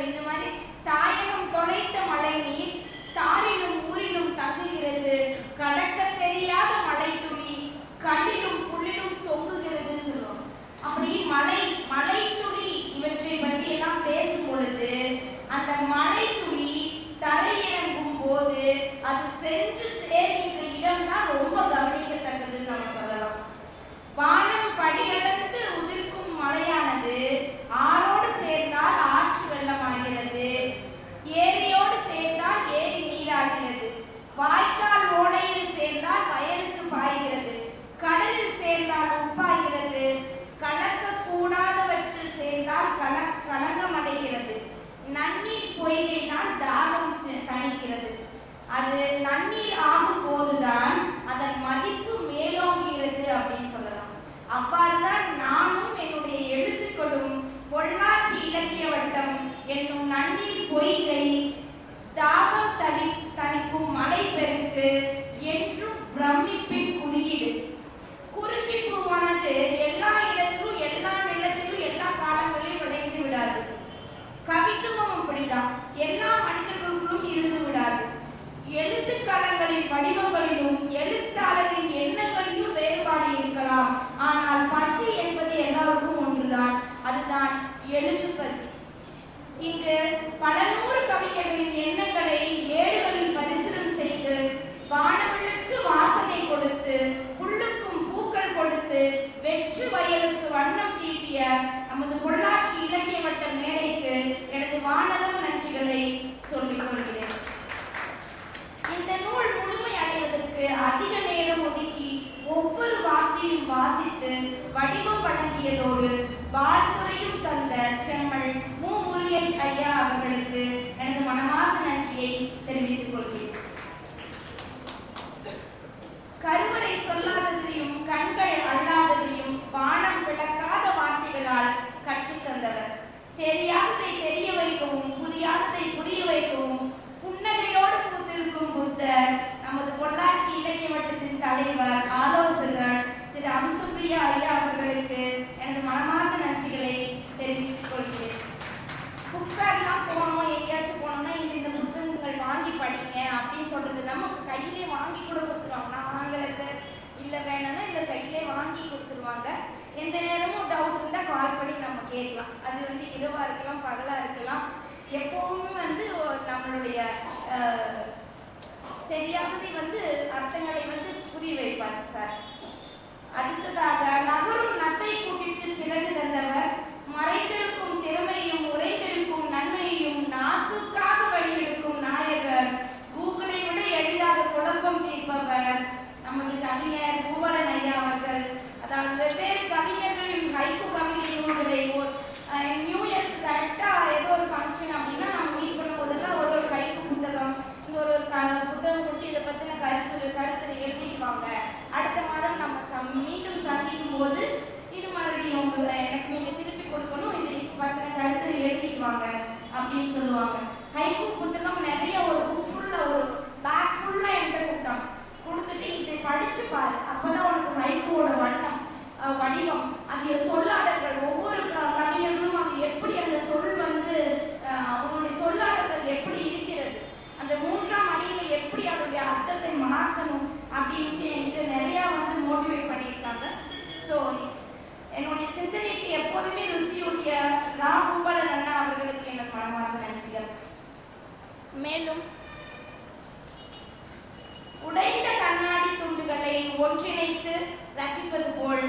இந்த மாதிரி பொய்கை தாகம் தனி தணிக்கும் மலை பெருக்கு என்றும் பிரமிப்பின் குறியீடு குறிச்சி பூவானது எல்லா இடத்திலும் எல்லா நிலத்திலும் எல்லா காலங்களிலும் விளைந்து விடாது. கவித்துவம் அப்படிதான் எல்லா மனிதர்களுக்கும் இருந்து விடாது. எழுத்துக்களங்களின் வடிவங்களிலும் எழுத்தாளரின் எண்ணங்களிலும் வேறுபாடு இருக்கலாம். ஆனால் வெற்று வயலுக்கு வண்ணம் தீட்டிய நமது பொள்ளாச்சி இலக்கிய வட்ட மேடைக்கு எனது வானதம் நன்றிகளை சொல்லிக் கொள்கிறேன். இந்த நூல் முழுமை அடைவதற்கு அதிக நேரம் ஒதுக்கி ஒவ்வொரு வாக்கையும் வாசித்து வடிவம் வழங்கியதோடு வாழ்த்துறையும் தந்த செம்மல் மு. முருகேஷ் ஐயா அவர்களுக்கு எனது மனமார்ந்த நன்றியை தெரிவித்துக் கொள்கிறேன். கருவறை சொல்லாததையும் கண்கள் அல்லா அம்சுப்ரியா ஐயா அவர்களுக்கு எனது மனமார்ந்த நன்றிகளை தெரிவித்துக் கொள்கிறேன். புக் பேக்லாம் போனோம் எங்கேயாச்சும் போனோம்னா இந்த இந்த புத்தகங்கள் வாங்கி படிங்க அப்படின்னு சொல்றது நமக்கு கையிலே வாங்கி கூட கொடுத்துருவாங்க நான் வாங்கலை சார். இல்லை வேணும்னா இல்லை கையிலே வாங்கி கொடுத்துருவாங்க. எந்த நேரமும் டவுட் இருந்தால் கால் பண்ணி நம்ம கேட்கலாம். அது வந்து இரவாக இருக்கலாம் பகலாக இருக்கலாம். எப்போவுமே வந்து நம்மளுடைய தெரியாததை வந்து அர்த்தங்களை வந்து புரிய வைப்பார் சார். தான் வெவ்வேறு கவிஞர்களின் ஹைக்கு கவிதை நியூ இயர்க்கு கரெக்டாக ஏதோ ஒரு ஃபங்க்ஷன் அப்படின்னா நம்ம மீட் பண்ணும் போதெல்லாம் ஒரு ஒரு ஹைக்கு புத்தகம் இந்த ஒரு ஒரு க புத்தகம் கொடுத்து இதை பற்றின கருத்து கருத்தை எழுதிக்குவாங்க அடுத்த மாதம் நம்ம ச மீண்டும் சந்திக்கும் போது இது மறுபடியும் உங்க- எனக்கு நீங்கள் திருப்பி கொடுக்கணும் இதை பற்றின கருத்து எழுதிக்குவாங்க அப்படின்னு சொல்லுவாங்க. ஹைக்கு புத்தகம் நிறைய ஒரு புக் ஃபுல்லாக ஒரு பேக் ஃபுல்லாக என்கிட்ட கொடுத்தாங்க கொடுத்துட்டு இதை படிச்சு பாரு அப்பதான் உனக்கு ஹைக்கூவோட வண்ணம் அஹ், வடிவம். அந்த சொல்லாடல்கள். ஒவ்வொரு க- கவிஞர்களும் அது எப்படி அந்த சொல் வந்து அவங்களுடைய சொல்லாடல்கள் எப்படி இருக்கிறது? அந்த மூன்றாம் அடியில எப்படி அதனுடைய அர்த்தத்தை மாற்றணும் அப்படின்ட்டு என்கிட்ட நிறையா வந்து மோட்டிவேட் பண்ணியிருக்காங்க. ஸோ என்னுடைய சிந்தனைக்கு எப்போதுமே ருசியூட்டிய ரா பூபாலன் அண்ணா அவர்களுக்கு எனக்கு மனமார்ந்த நன்றிகள். மேலும் உடைந்த கண்ணாடி துண்டுகளை ஒன்றிணைத்து ரசிப்பது போல்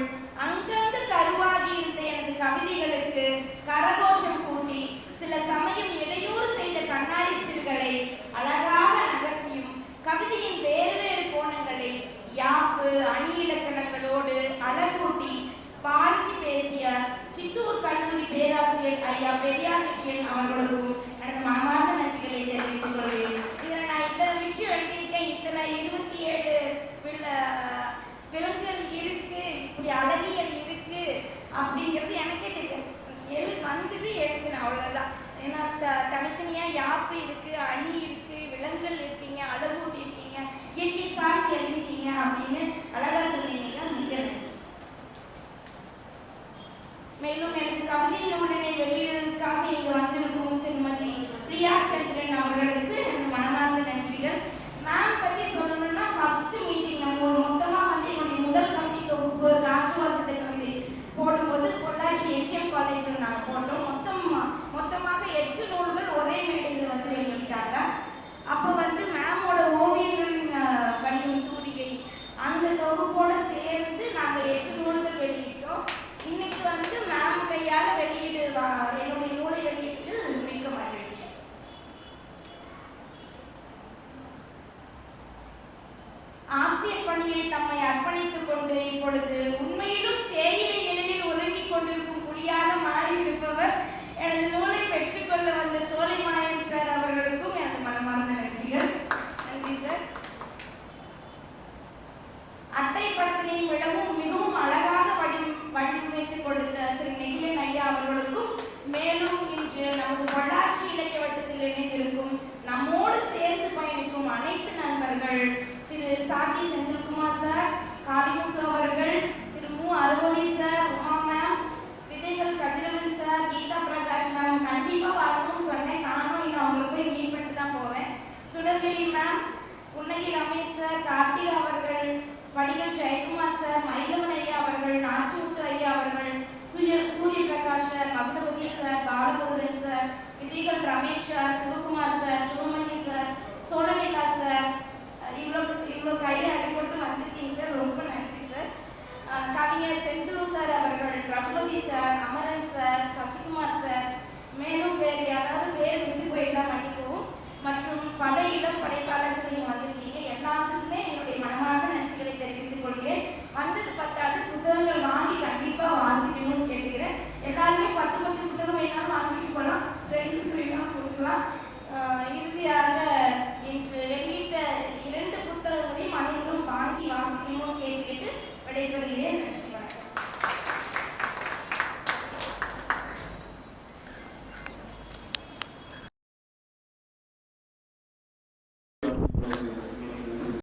அங்கங்கு கருவாகி இருந்த எனது கவிதைகளுக்கு கரகோஷம் கூட்டி சில சமயம் இடையூறு செய்த கண்ணாடி சிறுகளை அழகாக நகர்த்தியும் கவிதையின் வேறு வேறு கோணங்களை யாப்பு அணி இலக்கணங்களோடு அழகூட்டி வாழ்த்தி பேசிய சித்தூர் கல்லூரி பேராசிரியர் ஐயா பெரியார் விஜயன் அவர்களுக்கும் எனது மனமார்ந்த நன்றிகளை தெரிவித்துக் கொள்கிறேன். இதில் நான் இத்தனை விஷயம் எழுதியிருக்கேன். இத்தனை இருபத்தி ஏழு அந்த தொகுப்போட சேர்ந்து நாங்கள் எட்டு நூல்கள் வெளியிட்டோம். இன்னைக்கு வந்து மேம் கையால் வெளியீடு என்னுடைய நூலை வெளியிட்டு மிக்க மகிழ்ச்சி ஆசிரியர் பணியில் தம்மை அர்ப்பணித்துக் கொண்டு இப்பொழுது உண்மையிலும் தேயிலை நிழலில் உறங்கிக் கொண்டிருக்கும் புலியாக மாறி இருப்பவர் எனது நூலை பெற்றுக்கொள்ள வந்த சோலைமாயன் சார் அவர்களுக்கும் எனது மனமார்ந்த நன்றிகள் நன்றி சார் அட்டை படத்தினையும் விடவும் மிகவும் அழகாக வடி வடிவமைத்து கொடுத்த திரு நெகிலன் ஐயா அவர்களுக்கும் மேலும் இன்று நமது பொள்ளாச்சி இலக்கிய வட்டத்தில் இணைந்திருக்கும் நம்மோடு சேர்ந்து பயணிக்கும் அனைத்து நண்பர்கள் திரு சாந்தி செந்தில் சார் காளிமுத்து அவர்கள் திரு மு அருளி சார் உமா மேம் விதைகள் கதிரவன் சார் கீதா பிரகாஷ் மேம் கண்டிப்பா வரணும்னு சொன்னேன் காணும் இன்னும் அவங்களை போய் மீட் பண்ணிட்டு தான் போவேன் சுடர்வெளி மேம் புன்னகி ரமேஷ் சார் கார்த்திக் அவர்கள் வடிகள் ஜெயக்குமார் சார் மயிலவன் ஐயா அவர்கள் நாச்சிமுத்து ஐயா அவர்கள் சூரிய சூரிய பிரகாஷ் சார் மகுதபதி சார் விதிகள் Ramesh sir Sivakumar sir Sivamani sir Chozhanila sir. இவ்வளோ இவ்வளோ கையில் அடிப்பட்டு வந்திருக்கீங்க சார். ரொம்ப நன்றி சார். கவிஞர் செந்தூர் சார் அவர்கள் Ragupathi sir Amaran sir Sasikumar sir. மேலும் வேறு யாராவது பேர் விட்டு போயிருந்தா மன்னிக்கவும். மற்றும் பல இடம் படைப்பாளர்கள் நீங்கள் வந்திருக்கீங்க. எல்லாத்துக்குமே என்னுடைய மனமார்ந்த crédito